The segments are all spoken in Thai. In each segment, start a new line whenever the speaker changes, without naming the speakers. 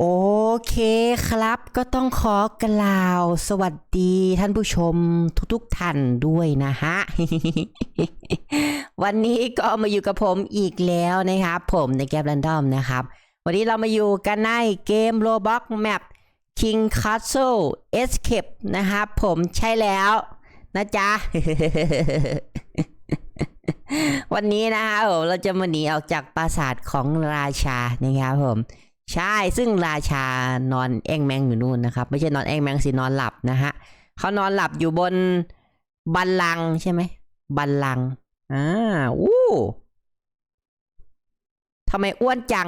โอเคครับ ก็ต้องขอกล่าว สวัสดีท่านผู้ชมทุกๆท่านด้วยนะฮะ วันนี้ก็มาอยู่กับผมอีกแล้วนะครับ ผมในแกม r รนดอมนะครับ วันนี้เรามาอยู่กันในเกม Roblox Map King Castle Escape นะครับผมใช่แล้วนะจ๊ะ วันนี้นะครับผมเราจะมาหนีออกจากปราสาทของราชานะครับผม ใช่ซึ่งราชานอนแองแมงอยู่นู่นนะครับ ไม่ใช่นอนแองแมงสินอนหลับนะฮะเขานอนหลับอยู่บนบัลลังใช่ไหมบัลลังอ่าอู้ทำไมอ้วนจัง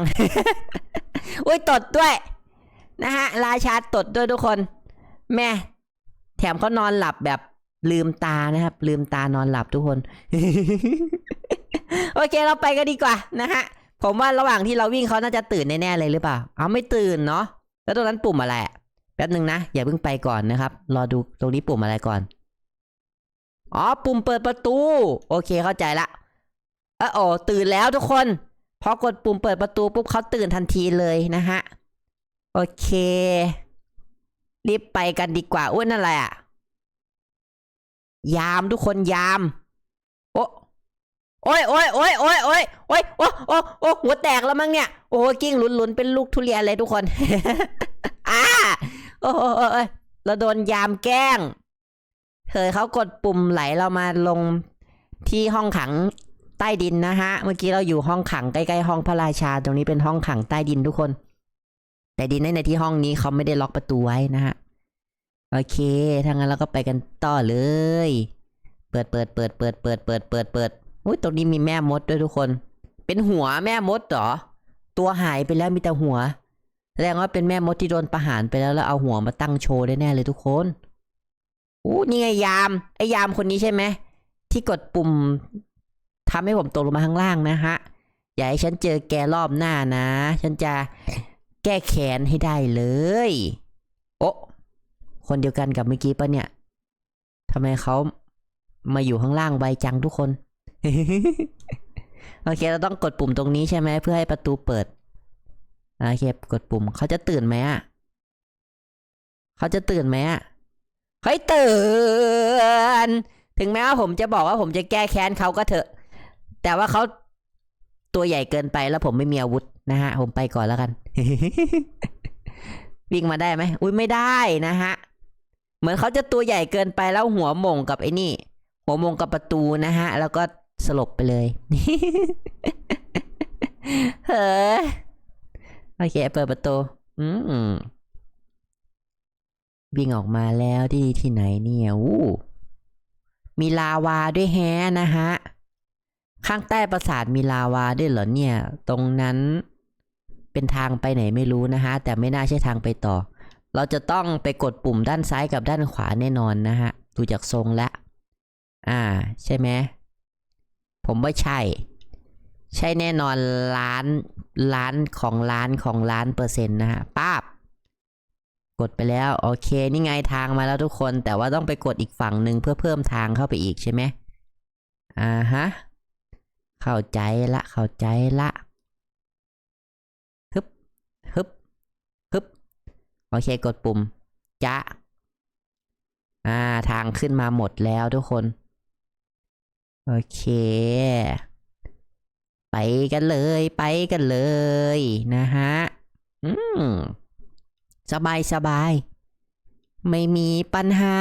อุ้ยตดด้วย นะฮะ ราชาตดด้วยทุกคน แม่ แถมเขานอนหลับแบบลืมตานะครับ ลืมตานอนหลับทุกคน โอเคเราไปกันดีกว่านะฮะ ผมว่าระหว่างที่เราวิ่งเขาน่าจะตื่นแน่ๆเลยหรือเปล่า เอาไม่ตื่นเนาะ แล้วตรงนั้นปุ่มอะไรแป๊บหนึ่งนะ อย่าเพิ่งไปก่อนนะครับ รอดูตรงนี้ปุ่มอะไรก่อน อ๋อ ปุ่มเปิดประตู โอเคเข้าใจละเออโอ้ตื่นแล้วทุกคน พอกดปุ่มเปิดประตูปุ๊บเขาตื่นทันทีเลยนะฮะ โอเค รีบไปกันดีกว่าอ้วนนั่นอะไรอะยามทุกคนยาม โอ้ โอ้ยโอ้ยโอ้ยโอ้ยโอ้ยโอ้ยโอ้โอ้โอ้หัวแตกแล้วมั้งเนี่ย โอ้กิ้งหลุนหลุนเป็นลูกทุเรียนเลยทุกคนอ่าโอ้โอ้โอ้โอ้ยเราโดนยามแกล้งเคยเขากดปุ่มไหลเรามาลงที่ห้องขังใต้ดินนะฮะ เมื่อกี้เราอยู่ห้องขังใกล้ๆห้องพระราชา ตรงนี้เป็นห้องขังใต้ดินทุกคน แต่ดีในในที่ห้องนี้เขาไม่ได้ล็อกประตูไว้นะฮะ โอเค ถ้างั้นเราก็ไปกันต่อเลย เปิดเปิดเปิดเปิดเปิดเปิดเปิดเปิด อุ้ยตรงนี้มีแม่มดด้วยทุกคน เป็นหัวแม่มดเหรอ ตัวหายไปแล้วมีแต่หัวแสดงว่าเป็นแม่มดที่โดนประหารไปแล้วแล้วเอาหัวมาตั้งโชว์ได้แน่เลยทุกคนอู้นี่ไงยาม ไอ้ยามคนนี้ใช่ไหมที่กดปุ่มทำให้ผมตกลงมาข้างล่างนะฮะ อย่าให้ฉันเจอแกรอบหน้านะ ฉันจะแก้แค้นให้ได้เลย โอ้คนเดียวกันกับเมื่อกี้ปะเนี่ยทำไมเขามาอยู่ข้างล่างไวจังทุกคน โอเคเราต้องกดปุ่มตรงนี้ใช่ไหมเพื่อให้ประตูเปิดโอเคกดปุ่มเขาจะตื่นไหมอะเขาจะตื่นไหมอะเฮ้ยตื่น ถึงแม้ว่าผมจะบอกว่าผมจะแก้แค้นเขาก็เถอะ แต่ว่าเขาตัวใหญ่เกินไปแล้วผมไม่มีอาวุธนะฮะ ผมไปก่อนแล้วกัน วิ่งมาได้ไหมอุ้ยไม่ได้นะฮะ เหมือนเขาจะตัวใหญ่เกินไปแล้วหัวมงกับไอ้นี่ หัวมงกับประตูนะฮะ แล้วก็ สลบไปเลยเฮ้ยโอเค เปิดประตูอืมวิ่งออกมาแล้วที่ที่ไหนเนี่ยอู้มีลาวาด้วยแฮะนะฮะ ข้างใต้ปราสาทมีลาวาด้วยเหรอเนี่ย ตรงนั้นเป็นทางไปไหนไม่รู้นะฮะ แต่ไม่น่าใช่ทางไปต่อ เราจะต้องไปกดปุ่มด้านซ้ายกับด้านขวาแน่นอนนะฮะ ดูจากทรงแล้ว อ่า ใช่ไหม ผมว่าใช่ ใช่แน่นอนล้านล้านของล้านของล้านเปอร์เซ็นต์นะฮะป้าบกดไปแล้วโอเคนี่ไงทางมาแล้วทุกคนแต่ว่าต้องไปกดอีกฝั่งหนึ่งเพื่อเพิ่มทางเข้าไปอีกใช่ไหมอ่าฮะเข้าใจละเข้าใจละฮึบฮึบฮึบโอเคกดปุ่มจะอ่าทางขึ้นมาหมดแล้วทุกคน โอเค ไปกันเลยไปกันเลยนะฮะ อืม สบายสบาย ไม่มีปัญหา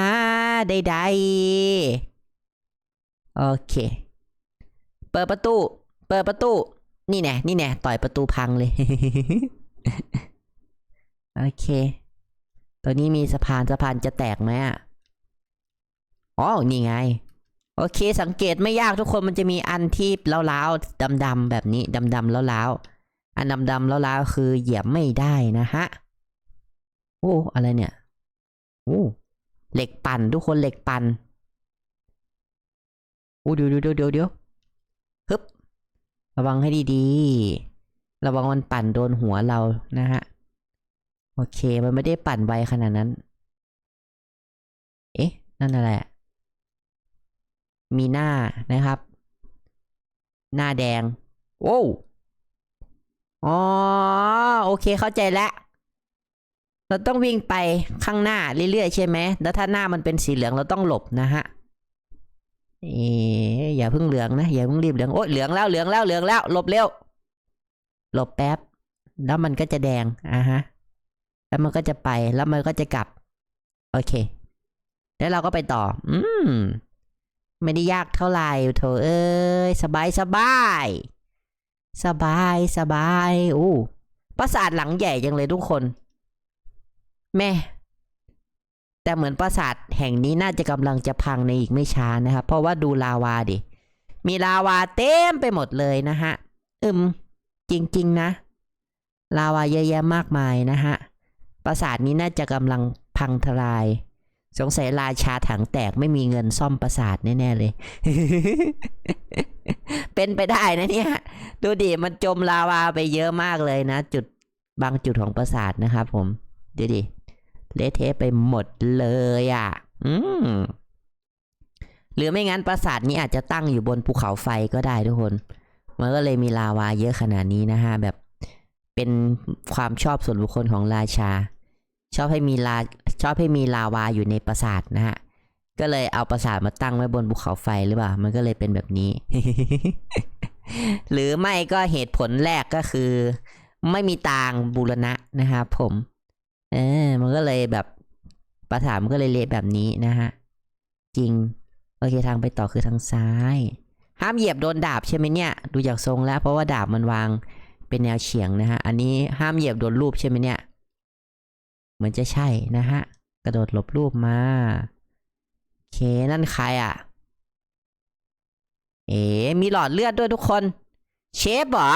ใดๆ โอเค เปิดประตู เปิดประตู นี่แน่นี่แน่ต่อยประตูพังเลย โอเค ตัวนี้มีสะพานสะพานจะแตกไหมอะ อ๋อ นี่ไง โอเค สังเกตไม่ยากทุกคนมันจะมีอันที่เล้าๆดำๆแบบนี้ดำๆล้าวๆอันดำๆล้าวๆคือเหยียบไม่ได้นะฮะโอ้อะไรเนี่ยโอ้เหล็กปั่นทุกคนเหล็กปั่นโอ้เดี๋ยวเดี๋ยวเดี๋ยวเดี๋ยวฮึบระวังให้ดีๆ ระวังมันปั่นโดนหัวเรานะฮะโอเคมันไม่ได้ปั่นไวขนาดนั้น เอ๊ะ นั่นอะไรอะ มีหน้านะครับ หน้าแดงโว้อ๋อ โอเคเข้าใจแล้ว เราต้องวิ่งไปข้างหน้าเรื่อยๆใช่ไหม แล้วถ้าหน้ามันเป็นสีเหลืองเราต้องหลบนะฮะเออย่าเพิ่งเหลืองนะ อย่าเพิ่งรีบเหลือง โอ๊ยเหลืองแล้วเหลืองแล้วเหลืองแล้ว หลบเร็ว หลบแป๊บ แล้วมันก็จะแดง อะฮะ แล้วมันก็จะไป แล้วมันก็จะกลับ โอเค แล้วเราก็ไปต่อ อืม ไม่ได้ยากเท่าไหร่โถเอ้ยสบายสบาย สบายสบายอู้ปราสาทหลังใหญ่จังเลยทุกคน แม่ แต่เหมือนปราสาทแห่งนี้น่าจะกำลังจะพังในอีกไม่ช้านะครับ เพราะว่าดูลาวาดิ มีลาวาเต็มไปหมดเลยนะฮะ อืม จริง ๆ นะ ลาวาเยอะแยะมากมายนะฮะ ปราสาทนี้น่าจะกำลังพังทลาย สงสัยราชาถังแตกไม่มีเงินซ่อมปราสาทแน่ๆเลย เป็นไปได้นะเนี่ย ดูดิมันจมลาวาไปเยอะมากเลยนะ จุดบางจุดของปราสาทนะครับผม ดูดิเละเทะไปหมดเลยอะ อืมหรือไม่งั้นปราสาทนี้อาจจะตั้งอยู่บนภูเขาไฟก็ได้ทุกคน มันก็เลยมีลาวาเยอะขนาดนี้นะฮะ แบบเป็นความชอบส่วนบุคคลของราชา ชอบให้มีลา ชอบให้มีลาวาอยู่ในปราสาทนะฮะ ก็เลยเอาปราสาทมาตั้งไว้บนภูเขาไฟหรือเปล่า มันก็เลยเป็นแบบนี้ หรือไม่ก็เหตุผลแรกก็คือ ไม่มีตางบูรณะนะครับผม เออ มันก็เลยแบบปราสาทมันก็เลยเละแบบนี้นะฮะ จริง โอเคทางไปต่อคือทางซ้าย ห้ามเหยียบโดนดาบใช่ไหมเนี่ย ดูจากทรงแล้ว เพราะว่าดาบมันวางเป็นแนวเฉียงนะฮะ อันนี้ห้ามเหยียบโดนรูปใช่ไหมเนี่ย เหมือนจะใช่นะฮะ กระโดดหลบรูปมาโอเคนั่นใครอะ เอ๋มีหลอดเลือดด้วยทุกคน เชฟเหรอ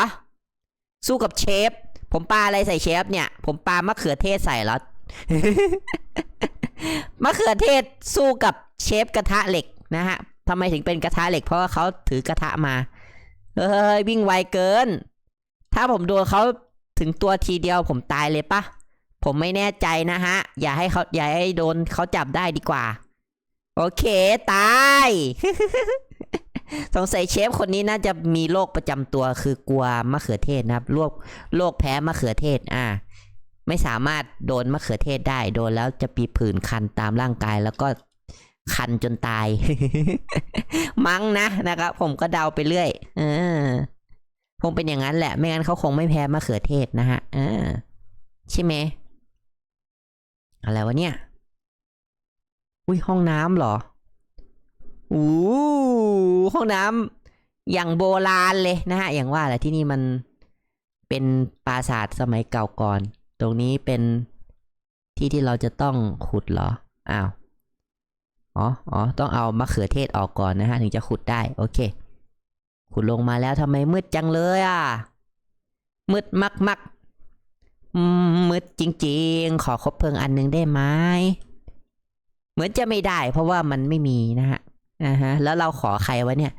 สู้กับเชฟ ผมปาอะไรใส่เชฟเนี่ย ผมปามะเขือเทศใส่แล้วมะเขือเทศสู้กับเชฟกระทะเหล็กนะฮะทำไมถึงเป็นกระทะเหล็ก เพราะว่าเขาถือกระทะมา เฮ้ยวิ่งไวเกิน ถ้าผมโดนเขาถึงตัวทีเดียวผมตายเลยปะ ผมไม่แน่ใจนะฮะ อย่าให้เขาอย่าให้โดนเขาจับได้ดีกว่า โอเค ตาย สงสัยเชฟคนนี้น่าจะมีโรคประจำตัวคือกลัวมะเขือเทศนะครับโรคโรคแพ้มะเขือเทศ อ่า ไม่สามารถโดนมะเขือเทศได้ โดนแล้วจะปีผื่นคันตามร่างกายแล้วก็คันจนตาย มั้งนะนะครับ ผมก็เดาไปเรื่อยเออคงเป็นอย่างนั้นแหละ ไม่งั้นเขาคงไม่แพ้มะเขือเทศนะฮะเออใช่ไหม อะไรวะเนี่ย อุ้ยห้องน้ำเหรออู้ห้องน้ำอย่างโบราณเลยนะฮะ อย่างว่าแหละที่นี่มันเป็นปราสาทสมัยเก่าก่อน ตรงนี้เป็นที่ที่เราจะต้องขุดเหรอ อ้าว อ๋อ อ๋อ ต้องเอามะเขือเทศออกก่อนนะฮะ ถึงจะขุดได้ โอเค ขุดลงมาแล้วทำไมมืดจังเลยอะ มืดมักมักๆ มืดจริง ๆ ขอคบเพลิงอันหนึงได้ไหมเหมือนจะไม่ได้ เพราะว่ามันไม่มีนะฮะอ่าฮะ แล้วเราขอใครวะเนี่ย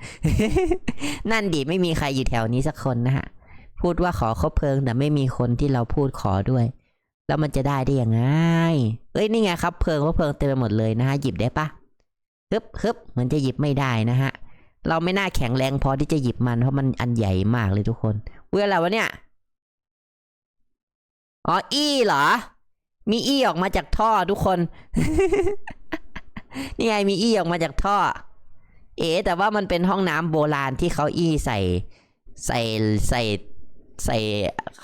นั่นดิไม่มีใครอยู่แถวนี้สักคนนะฮะ พูดว่าขอคบเพลิง แต่ไม่มีคนที่เราพูดขอด้วย แล้วมันจะได้ได้ยังไงเอ้ยนี่ไงครับเพลิงว่าเพลิงเต็มไปหมดเลยนะฮะหยิบได้ปะฮึบฮึบเหมือนจะหยิบไม่ได้นะฮะเราไม่น่าแข็งแรงพอที่จะหยิบมันเพราะมันอันใหญ่มากเลยทุกคนเว้ยอะไรวะเนี่ย อ๋ออี้เหรอ มีอี้ออกมาจากท่อทุกคน นี่ไงมีอี้ออกมาจากท่อ เอ๋แต่ว่ามันเป็นห้องน้ำโบราณที่เขาอี้ใส่ ใส่ใส่ใส่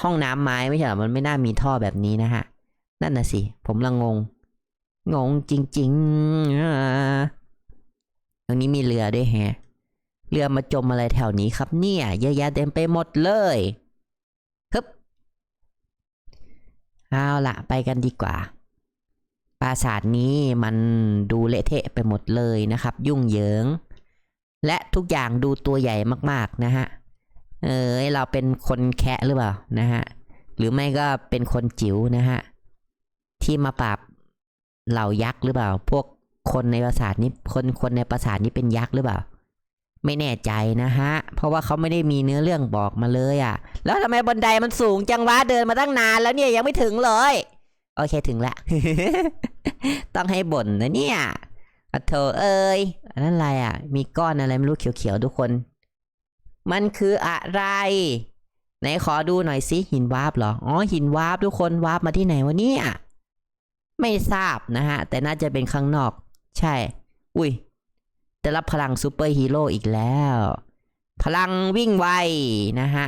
ห้องน้ำไม้ไม่ใช่หรอมันไม่น่ามีท่อแบบนี้นะฮะ นั่นน่ะสิ ผมละงง งงจริงๆตรงนี้มีเรือด้วยแฮะ เรือมาจมอะไรแถวนี้ครับเนี่ย เยอะแยะเต็มไปหมดเลยฮึบ เอาละไปกันดีกว่า ปราสาทนี้มันดูเละเทะไปหมดเลยนะครับ ยุ่งเหยิง และทุกอย่างดูตัวใหญ่มากๆนะฮะ เออเราเป็นคนแคะหรือเปล่านะฮะ หรือไม่ก็เป็นคนจิ๋วนะฮะ ที่มาปราบเหล่ายักษ์หรือเปล่า พวกคนในปราสาทนี้คนคนในปราสาทนี้เป็นยักษ์หรือเปล่า ไม่แน่ใจนะฮะ เพราะว่าเขาไม่ได้มีเนื้อเรื่องบอกมาเลยอะ่ะ แล้วทำไมบันไดมันสูงจังวะเดินมาตั้งนานแล้วเนี่ยยังไม่ถึงเลย โอเคถึงละ ต้องให้บ่นนะเนี่ยอะโถเอ้ยอันนั้นอะไรอะ่ะ มีก้อนอะไรไม่รู้เขียวๆทุกคน มันคืออะไร ไหนขอดูหน่อยสิหินวาร์ปเหรอ อ๋อหินวาร์ปทุกคนวาร์ปมาที่ไหนวะเนี่ย ไม่ทราบนะฮะ แต่น่าจะเป็นข้างนอก ใช่ อุ้ย ได้รับพลังซูเปอร์ฮีโร่อีกแล้ว พลังวิ่งไวนะฮะ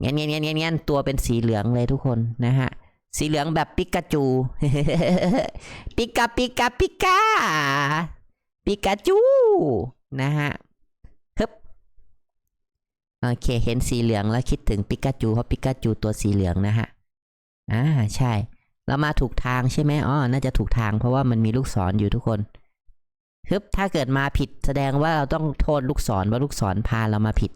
เงี้ยเงี้ยเงี้ยเงี้ยเงี้ยตัวเป็นสีเหลืองเลยทุกคนนะฮะ สีเหลืองแบบปิกาจู ปิกาปิกาปิกาปิกาจูนะฮะฮึบโอเค เห็นสีเหลืองแล้วคิดถึงปิกาจูเพราะปิกาจูตัวสีเหลืองนะฮะ อ่าใช่ เรามาถูกทางใช่ไหมอ๋อ น่าจะถูกทางเพราะว่ามันมีลูกศรอยู่ทุกคน ฮึบถ้าเกิดมาผิดแสดงว่าเราต้องโทษลูกศรว่าลูกศรพาเรามาผิด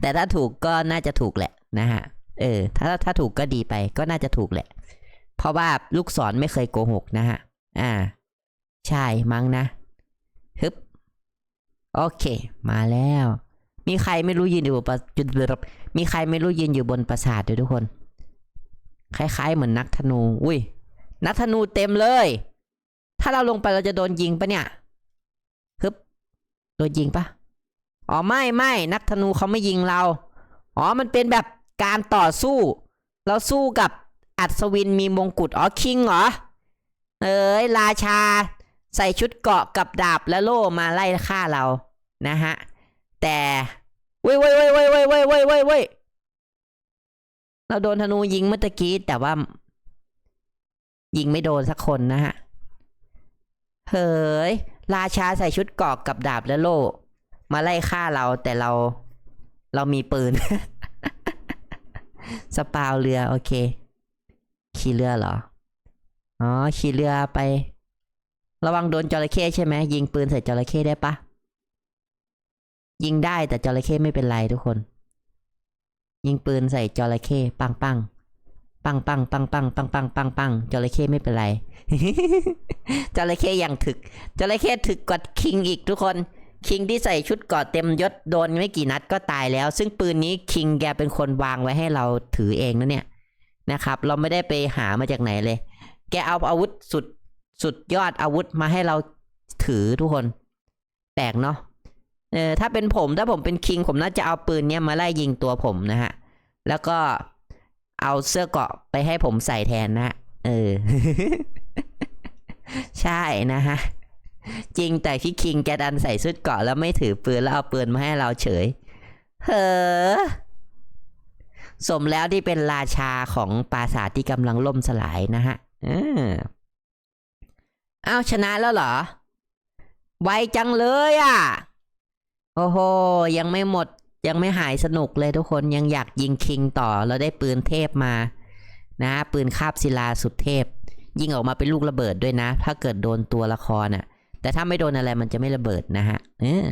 แต่ถ้าถูกก็น่าจะถูกแหละนะฮะ เออ ถ้าถ้าถูกก็ดีไปก็น่าจะถูกแหละ เพราะว่าลูกศรไม่เคยโกหกนะฮะ อ่า ใช่มั้งนะฮึบโอเค มาแล้ว มีใครไม่รู้ยืนอยู่บนจุดมีใครไม่รู้ยืนอยู่บนปราสาทด้วยทุกคน คล้ายๆ เหมือนนักธนู อุ้ย นักธนูเต็มเลย ถ้าเราลงไปเราจะโดนยิงปะเนี่ยฮึบโดนยิงปะอ๋อไม่ไม่นักธนูเขาไม่ยิงเรา อ๋อมันเป็นแบบการต่อสู้ เราสู้กับอัศวินมีมงกุฎอ๋อคิงเหรอเอ้ยราชา ใส่ชุดเกราะกับดาบและโล่มาไล่ฆ่าเรานะฮะแต่เว้ยเว้ยเว้ยเว้ยเว้ยเว้ยเว้ยเว้ยเว้ยเราโดนธนูยิงเมื่อกี้แต่ว่า ยิงไม่โดนสักคนนะฮะ เฮ้ย ราชาใส่ชุดเกราะกับดาบและโล่ มาไล่ฆ่าเราแต่เรา เรามีปืน สปาวเรือ โอเค ขี่เรือเหรอ อ๋อ ขี่เรือไป ระวังโดนจระเข้ใช่ไหม ยิงปืนใส่จระเข้ได้ปะ ยิงได้แต่จระเข้ไม่เป็นไรทุกคน ยิงปืนใส่จระเข้ปังปังปังปังปังปังปังปังปังปังจระเข้ไม่เป็นไร จระเข้ยังถึกจระเข้ถึกกว่าคิงอีกทุกคนคิงที่ใส่ชุดเกราะเต็มยศโดนไม่กี่นัดก็ตายแล้ว ซึ่งปืนนี้คิงแกเป็นคนวางไว้ให้เราถือเองนะเนี่ยนะครับ เราไม่ได้ไปหามาจากไหนเลย แกเอาอาวุธสุดสุดยอดอาวุธมาให้เราถือทุกคนแปลกเนาะเออถ้าเป็นผมถ้าผมเป็นคิงผมน่าจะเอาปืนเนี้ยมาไล่ยิงตัวผมนะฮะ แล้วก็เอาเสื้อเกาะไปให้ผมใส่แทนนะฮะเออ ใช่นะฮะ จริงแต่พี่คิงแกดันใส่ชุดเกาะแล้วไม่ถือปืนแล้วเอาปืนมาให้เราเฉย เฮ้อ สมแล้วที่เป็นราชาของปราสาทที่กำลังล่มสลายนะฮะเอออ้าวชนะแล้วเหรอ ไวจังเลยอะ โอ้โห ยังไม่หมดยังไม่หายสนุกเลยทุกคนยังอยากยิงคิงต่อ เราได้ปืนเทพมา นะ ปืนคาบศิลาสุดเทพ ยิงออกมาเป็นลูกระเบิดด้วยนะ ถ้าเกิดโดนตัวละครน่ะ แต่ถ้าไม่โดนอะไรมันจะไม่ระเบิดนะฮะเออ